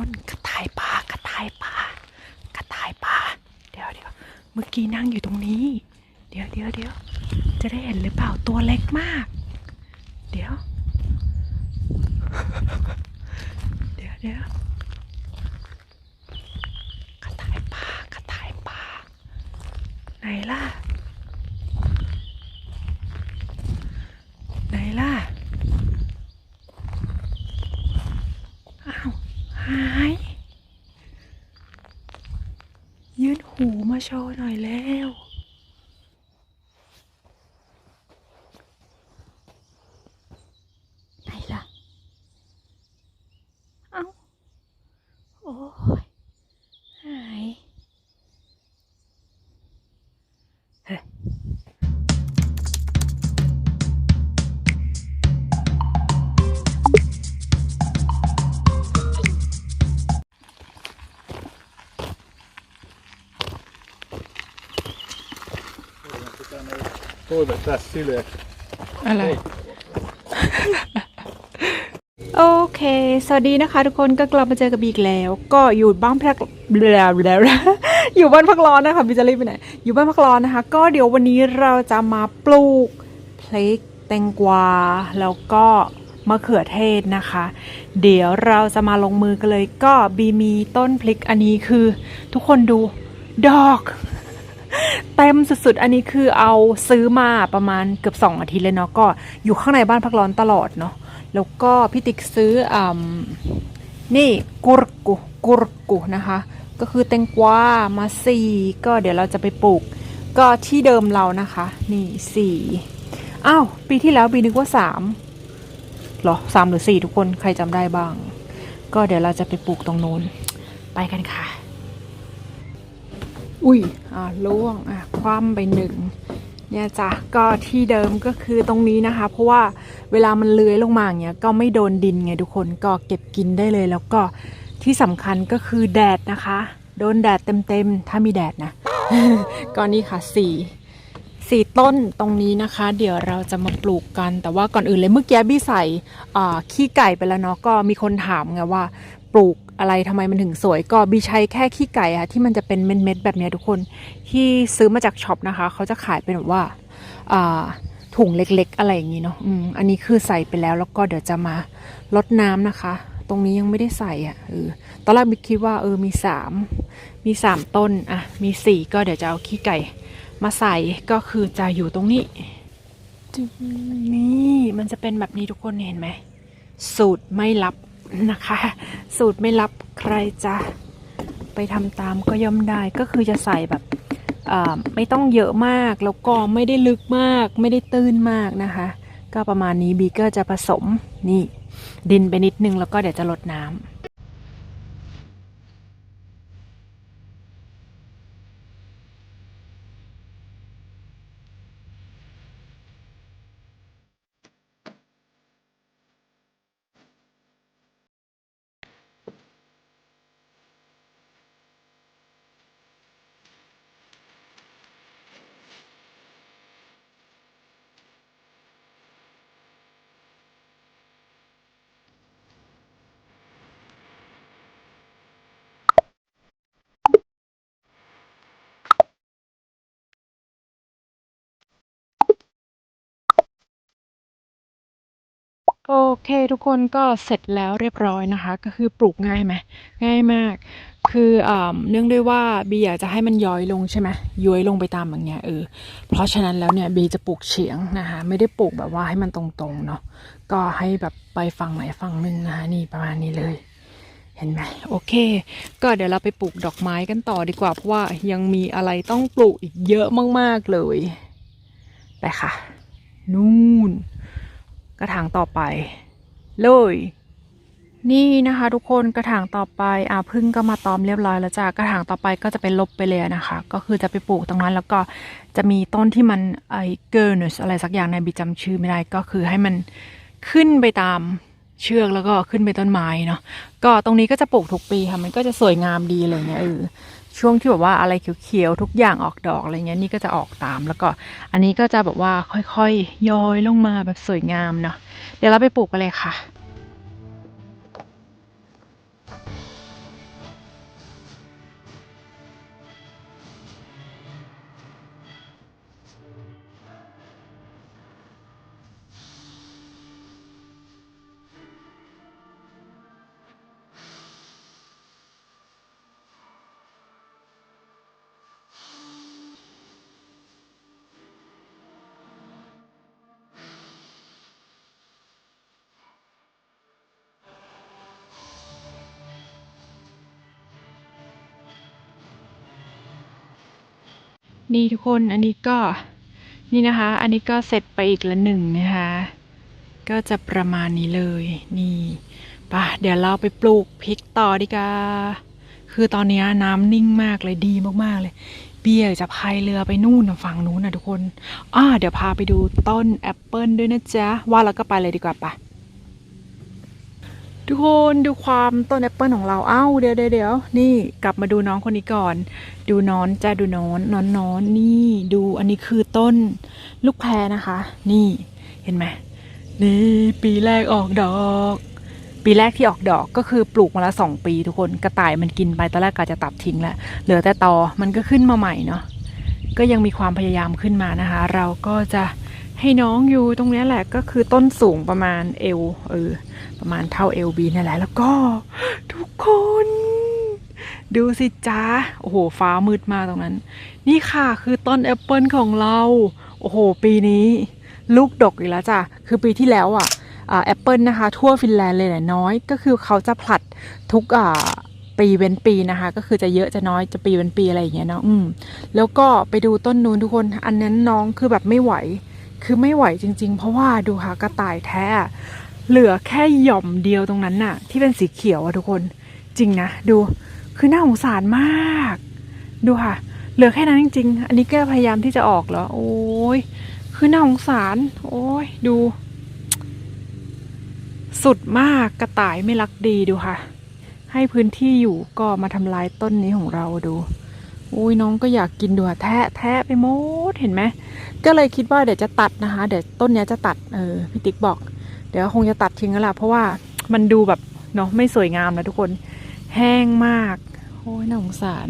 คนกระต่ายป่ากระต่ายป่ากระต่ายป่าเดี๋ยวเดี๋ยวเมื่อกี้นั่งอยู่ตรงนี้ เดี๋ยวเดี๋ยวเดี๋ยวจะได้เห็นหรือเปล่าตัวเล็กมาก เดี๋ยว เดี๋ยวเดี๋ยวกระต่ายป่ากระต่ายป่าไหนล่ะ ไหนล่ะ อ้าว หาย ยื่นหู มาโชว์หน่อยแล้ว Toivottavasti sille. อะไรโอเค สวัสดีนะคะทุกคนก็กลับมาเจอกับบีอีกแล้ว ก็อยู่บ้านพักแล้วแล้วอยู่บ้านพักร้อนนะคะบีจะรีบไปไหน อยู่บ้านพักร้อนนะคะ ก็เดี๋ยววันนี้เราจะมาปลูกพริกแตงกวา แล้วก็มะเขือเทศนะคะ เดี๋ยวเราจะมาลงมือกันเลย ก็บีมีต้นพริกอันนี้คือ ทุกคนดูดอก เต็มสุดๆ อันนี้คือเอาซื้อมาประมาณเกือบ 2 อาทิตย์เลยเนาะก็อยู่ข้างในบ้านพักร้อนตลอดเนาะแล้วก็พี่ติ๊กซื้ออ่ำนี่กุรกุกุรกุนะคะ ก็คือแตงกวามาสี่ก็เดี๋ยวเราจะไปปลูก ก็ที่เดิมเรานะคะ นี่สี่อ้าวปีที่แล้วบีนึกว่าสามเหรอสามหรือสี่ทุกคนใครจำได้บ้าง ก็เดี๋ยวเราจะไปปลูกตรงนู้นไปกันค่ะ อุ้ยอ่าล่วงอะคว่ำไปหนึ่งเนี่ยจ้ะก็ที่เดิมก็คือตรงนี้นะคะ เพราะว่าเวลามันเลื้อยลงมาอย่างเงี้ยก็ไม่โดนดินไงทุกคนก็เก็บกินได้เลย แล้วก็ที่สำคัญก็คือแดดนะคะ โดนแดดเต็มๆถ้ามีแดดนะก็นี่ค่ะสี่สี่ต้นตรงนี้นะคะ เดี๋ยวเราจะมาปลูกกัน แต่ว่าก่อนอื่นเลยเมื่อกี้บี้ใส่ขี้ไก่ไปแล้วเนาะก็มีคนถามไงว่า ปลูก อะไรทำไมมันถึงสวยก็บีใช้แค่ขี้ไก่อะที่มันจะเป็นเม็ดๆแบบนี้ทุกคนที่ซื้อมาจากช็อปนะคะ เขาจะขายเป็นแบบว่าถุงเล็กๆ อะไรอย่างนี้เนาะอืมอันนี้คือใส่ไปแล้วแล้วก็เดี๋ยวจะมาลดน้ำนะคะ ตรงนี้ยังไม่ได้ใส่อะเออตอนแรกบิ๊กคิดว่าเออมีสามมีสามต้นอะมีสี่ก็เดี๋ยวจะเอาขี้ไก่มาใส่ก็คือจะอยู่ตรงนี้นี่มันจะเป็นแบบนี้ทุกคนเห็นไหมสูตรไม่ลับ นะคะ สูตรไม่ลับใครจะไปทำตามก็ย่อมได้ก็คือจะใส่แบบไม่ต้องเยอะมากแล้วก็ไม่ได้ลึกมาก ไม่ได้ตื้นมากนะคะ ก็ประมาณนี้บีเกอร์จะผสมนี่ดินไปนิดนึงแล้วก็เดี๋ยวจะลดน้ำ โอเคทุกคนก็เสร็จแล้วเรียบร้อยนะคะ ก็คือปลูกง่ายไหมง่ายมาก คืออ่าเนื่องด้วยว่าบีอยากจะให้มันย้อยลงใช่ไหมย้อยลงไปตามอย่างเงี้ยเออเพราะฉะนั้นแล้วเนี่ยบีจะปลูกเฉียงนะคะ ไม่ได้ปลูกแบบว่าให้มันตรงๆเนาะก็ให้แบบไปฝั่งไหนฝั่งหนึ่งนะคะนี่ประมาณนี้เลย เห็นไหมโอเค ก็เดี๋ยวเราไปปลูกดอกไม้กันต่อดีกว่าเพราะว่ายังมีอะไรต้องปลูกอีกเยอะมากๆเลยไปค่ะ นู่น กระถางต่อไป เลย นี่นะคะทุกคนกระถางต่อไปอ่าพึ่งก็มาตอมเรียบร้อยแล้วจ้ากระถางต่อไปก็จะเป็นลบไปเลยนะคะ ก็คือจะไปปลูกตรงนั้นแล้วก็จะมีต้นที่มันไอเกิร์นอะไรสักอย่างในยบิจำชื่อไม่ได้ก็คือให้มันขึ้นไปตามเชือกแล้วก็ขึ้นไปต้นไม้เนาะก็ตรงนี้ก็จะปลูกทุกปีค่ะมันก็จะสวยงามดีอะไรเงี้ยเออ ช่วงที่แบบว่าอะไรเขียวๆทุกอย่างออกดอกอะไรเงี้ยนี่ก็จะออกตามแล้วก็ อันนี้ก็จะแบบว่าค่อยๆย้อยลงมาแบบสวยงามเนาะเดี๋ยวเราไปปลูกกันเลยค่ะ นี่ทุกคนอันนี้ก็นี่นะคะ อันนี้ก็เสร็จไปอีกละหนึ่งนะคะ ก็จะประมาณนี้เลยนี่ป่ะเดี๋ยวเราไปปลูกพริกต่อดีกว่าคือตอนนี้น้ำนิ่งมากเลยดีมากๆเลย เบียร์จะพายเรือไปนู่นนะฝั่งนู้นนะทุกคนอ่าเดี๋ยวพาไปดูต้นแอปเปิลด้วยนะจ๊ะว่าแล้วก็ไปเลยดีกว่าปะ ทุกคนดูความต้นแอปเปิลของเราเอ้าเดี๋ยวเดี๋ยวเดี๋ยวนี่กลับมาดูน้องคนนี้ก่อน ดูนอนจ้าดูนอนนอนนอนนี่ดูอันนี้คือต้นลูกแพรนะคะ นี่เห็นไหมนี่ปีแรกออกดอก ปีแรกที่ออกดอกก็คือปลูกมาละสองปีทุกคนกระต่ายมันกินไปตอนแรกกะจะตัดทิ้งแล้วเหลือแต่ตอมันก็ขึ้นมาใหม่เนาะก็ยังมีความพยายามขึ้นมานะคะ เราก็จะ ให้น้องอยู่ตรงนี้แหละก็คือต้นสูงประมาณเอวเออประมาณเท่าเอวบีนี่นแหละแล้วก็ ทุกคน ดูสิจ้าโอ้โห ฟ้ามืดมากตรงนั้น นี่ค่ะคือต้นแอปเปิลของเรา โอ้โห ปีนี้ลูกดกอีกแล้วจ้ะคือปีที่แล้วอะอ่าแอปเปิลนะคะ ทั่วฟินแลนด์เลยแหละน้อย ก็คือเขาจะผลัดทุกอ่าปีเว้นปีนะคะ ก็คือจะเยอะจะน้อยจะปีเว้นปีอะไรอย่างเงี้ยเนาะอืมแล้วก็ไปดูต้นนู้นทุกคน อันนั้นน้องคือแบบไม่ไหว คือไม่ไหวจริง ๆ เพราะว่าดูค่ะกระต่ายแท้เหลือแค่หย่อมเดียวตรงนั้นน่ะ ที่เป็นสีเขียวอะทุกคนจริงนะดูคือน่าสงสารมาก ดูค่ะ เหลือแค่นั้นจริง ๆ อันนี้ก็พยายามที่จะออกแล้วโอ้ยคือน่าสงสาร โอ้ยดู สุดมากกระต่ายไม่รักดีดูค่ะ ให้พื้นที่อยู่ก็มาทำลายต้นนี้ของเราดู อุ้ยน้องก็อยากกินดูอะแทะแทะไปหมดเห็นไหมก็เลยคิดว่าเดี๋ยวจะตัดนะคะ เดี๋ยวต้นเนี้ยจะตัดเออพี่ติ๊กบอก เดี๋ยวคงจะตัดทิ้งแล้วล่ะเพราะว่ามันดูแบบเนาะไม่สวยงามนะทุกคนแห้งมากโอ้ยน่าสงสาร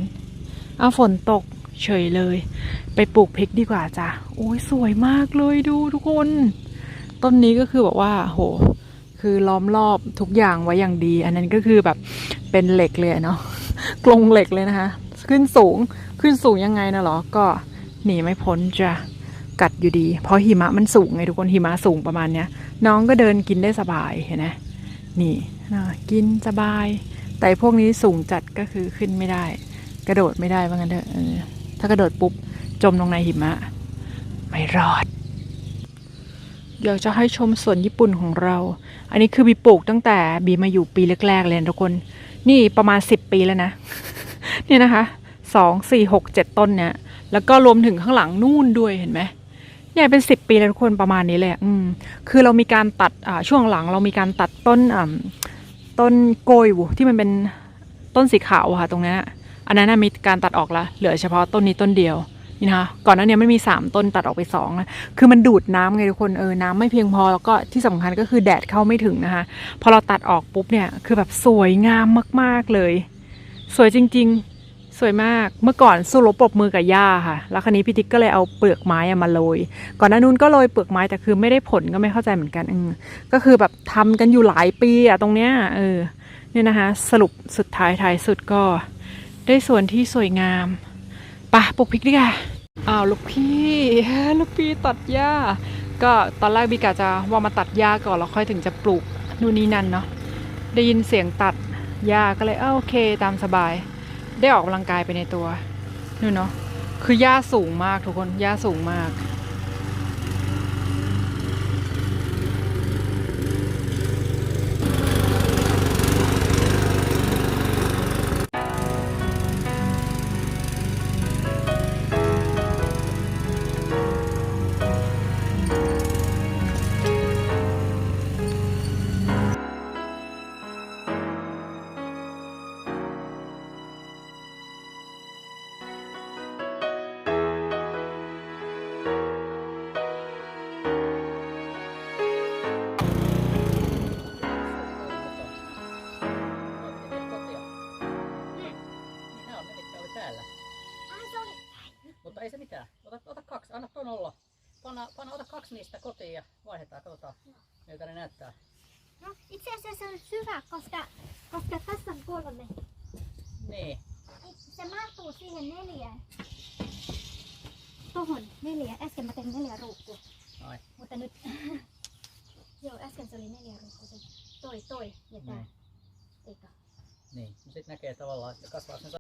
เอาฝนตกเฉยเลย ไปปลูกพริกดีกว่าจ้ะโอ้ยสวยมากเลยดูทุกคน ต้นนี้ก็คือแบบว่า โห คือล้อมรอบทุกอย่างไว้อย่างดี อันนั้นก็คือแบบเป็นเหล็กเลยเนาะกรงเหล็กเลยนะคะ ขึ้นสูง ขึ้นสูงยังไงนะหรอ ก็หนีไม่พ้นจะกัดอยู่ดี เพราะหิมะมันสูงไงทุกคน หิมะสูงประมาณเนี้ย น้องก็เดินกินได้สบายเห็นไหมนี่นะกินสบาย แต่พวกนี้สูงจัดก็คือขึ้นไม่ได้ กระโดดไม่ได้ว่างั้นเถอะถ้ากระโดดปุ๊บจมลงในหิมะ ไม่รอด อยากจะให้ชมสวนญี่ปุ่นของเรา อันนี้คือบีปลูกตั้งแต่บีมาอยู่ปีแรกๆเลยทุกคน นี่ประมาณสิบปีแล้วนะ นี่ยนะคะสองสี่หกเจ็ดต้นเนี่ย แล้วก็รวมถึงข้างหลังนู่นด้วยเห็นไหมเนี่ยเป็นสิบปีแล้วทุกคนประมาณนี้เลยอะอืมคือเรามีการตัดอ่าช่วงหลังเรามีการตัดต้นอ่าต้นโกยวูที่มันเป็นต้นสีขาวค่ะตรงนั้นอันนั้นนะมีการตัดออกละเหลือเฉพาะต้นนี้ต้นเดียวนี่นะคะก่อนหน้านี้มันมีสามต้นตัดออกไปสองนะคือมันดูดน้ำไงทุกคนเออน้ำไม่เพียงพอแล้วก็ที่สำคัญก็คือแดดเข้าไม่ถึงนะคะ พอเราตัดออกปุ๊บเนี่ยคือแบบสวยงามมากๆเลย สวยจริงๆ สวยมาก เมื่อก่อนสู้รบปรบมือกับย่าค่ะ แล้วคราวนี้พี่ติ๊กก็เลยเอาเปลือกไม้มาโรย ก่อนหน้านู้นก็โรยเปลือกไม้แต่คือไม่ได้ผลก็ไม่เข้าใจเหมือนกันอืก็คือแบบทำกันอยู่หลายปีอะตรงเนี้ย เออ เนี่ยนะคะ สรุปสุดท้ายท้ายสุดก็ ได้ส่วนที่สวยงามปะปลูกพริกดีกว่าอ้าวลูกพี่ลูกพี่ตัดหญ้า ก็ตอนแรกบีกะจะว่ามาตัดหญ้าก่อนแล้วค่อยถึงจะปลูกนู่นนี่นั่นเนาะได้ยินเสียงตัด ยาก็เลยเออโอเคตามสบาย ได้ออกกำลังกายไปในตัวนู่นเนาะคือย่าสูงมากทุกคนย่าสูงมาก niistä kotiin ja vaihdetaan, katsotaan miltä ne näyttää. No, itse asiassa se on hyvä, koska, koska tässä on kolme. Niin, Se mahtuu siihen neljään. Tohon neljä. Äsken mä tein neljä ruukkua. ai, Mutta nyt... Joo, äsken se oli neljä ruukkua. Se toi, toi ja tää. Niin. Eikö? niin. Sitten näkee tavallaan, että kasvaa sen sa-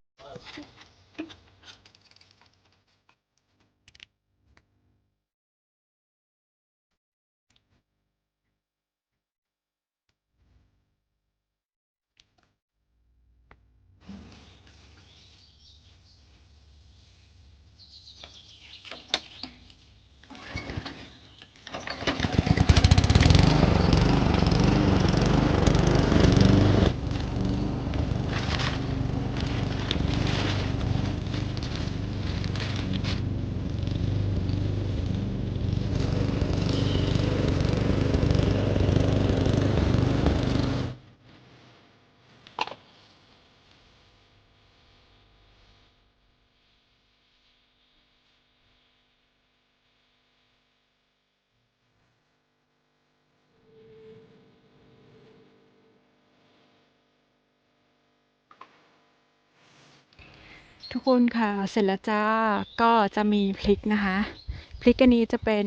ทุกคนค่ะ เสร็จแล้วจ้า ก็จะมีพริกนะคะ พริกอันนี้จะเป็น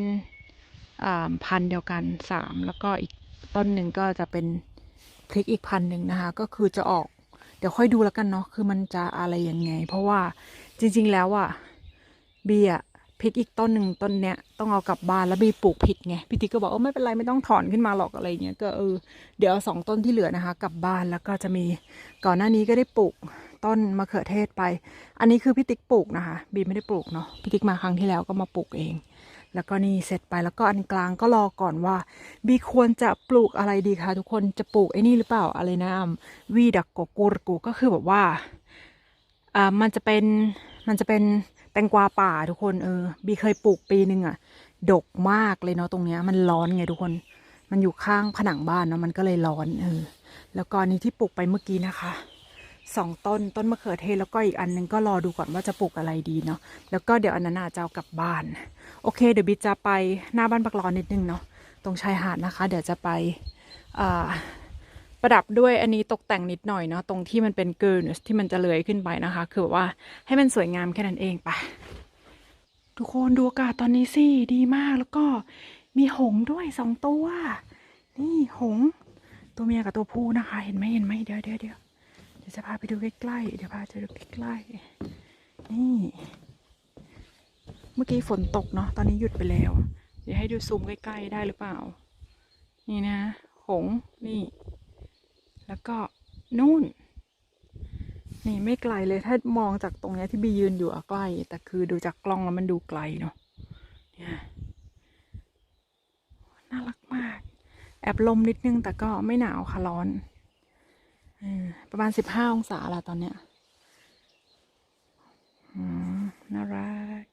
พันเดียวกันสามแล้วก็อีกต้นหนึ่งก็จะเป็นพริกอีกพันหนึ่งนะคะ ก็คือจะออก เดี๋ยวค่อยดูแล้วกันเนาะคือมันจะอะไรยังไง เพราะว่าจริง ๆ แล้วอะบีอะพริกอีกต้นหนึ่งต้นเนี้ยต้องเอากลับบ้านแล้วบีปลูกผิดไงพี่ติ๊กก็บอกเออไม่เป็นไรไม่ต้องถอนขึ้นมาหรอกอะไรเงี้ยก็เออเดี๋ยวเอาสองต้นที่เหลือนะคะ กลับบ้านแล้วก็จะมีก่อนหน้านี้ก็ได้ปลูก ต้นมะเขือเทศไป อันนี้คือพี่ติ๊กปลูกนะคะ บีไม่ได้ปลูกเนาะพี่ติ๊กมาครั้งที่แล้วก็มาปลูกเอง แล้วก็นี่เสร็จไปแล้วก็อันกลางก็รอก่อนว่า บีควรจะปลูกอะไรดีคะทุกคนจะปลูกไอ้นี่หรือเปล่าอะไรนะวีดักโกกูรกูก็คือแบบว่าอ่ามันจะเป็นมันจะเป็นแตงกวาป่าทุกคนเออบีเคยปลูกปีหนึ่งอะดกมากเลยเนาะตรงเนี้ยมันร้อนไงทุกคน มันอยู่ข้างผนังบ้านเนาะมันก็เลยร้อนเออแล้วก็อันนี้ที่ปลูกไปเมื่อกี้นะคะ สองต้นต้นมะเขือเทศแล้วก็อีกอันหนึงก็รอดูก่อนว่าจะปลูกอะไรดีเนาะแล้วก็เดี๋ยวอันนั้นน่ะจะเอากลับบ้าน โอเค เดี๋ยวบิดจะไปหน้าบ้านปักรอนนิดนึงเนาะตรงชายหาดนะคะ เดี๋ยวจะไปประดับด้วยอันนี้ตกแต่งนิดหน่อยเนาะตรงที่มันเป็นเกิร์นที่มันจะเลื้อยขึ้นไปนะคะ คือแบบว่าให้มันสวยงามแค่นั้นเองไปทุกคนดูอากาศตอนนี้สิดีมากแล้วก็มีหงด้วยสองตัว นี่หง ตัวเมียกับตัวผู้นะคะ เห็นไหมเห็นไหมเดี๋ยวเดี๋ยวเดี๋ยว เดี๋ยวจะพาไปดูใกล้ๆ เดี๋ยวพาไปดูใกล้ๆ นี่ เมื่อกี้ฝนตกเนาะ ตอนนี้หยุดไปแล้ว เดี๋ยวให้ดูซูมใกล้ๆ ได้หรือเปล่า นี่นะ หง นี่ แล้วก็นู่น นี่ไม่ไกลเลย ถ้ามองจากตรงนี้ที่บียืนอยู่อะใกล้ แต่คือดูจากกล้องแล้วมันดูไกลเนาะ เนี่ยน่ารักมาก แอบลมนิดนึงแต่ก็ไม่หนาวค่ะร้อน ประมาณสิบห้าองศาละตอนเนี้ยน่ารัก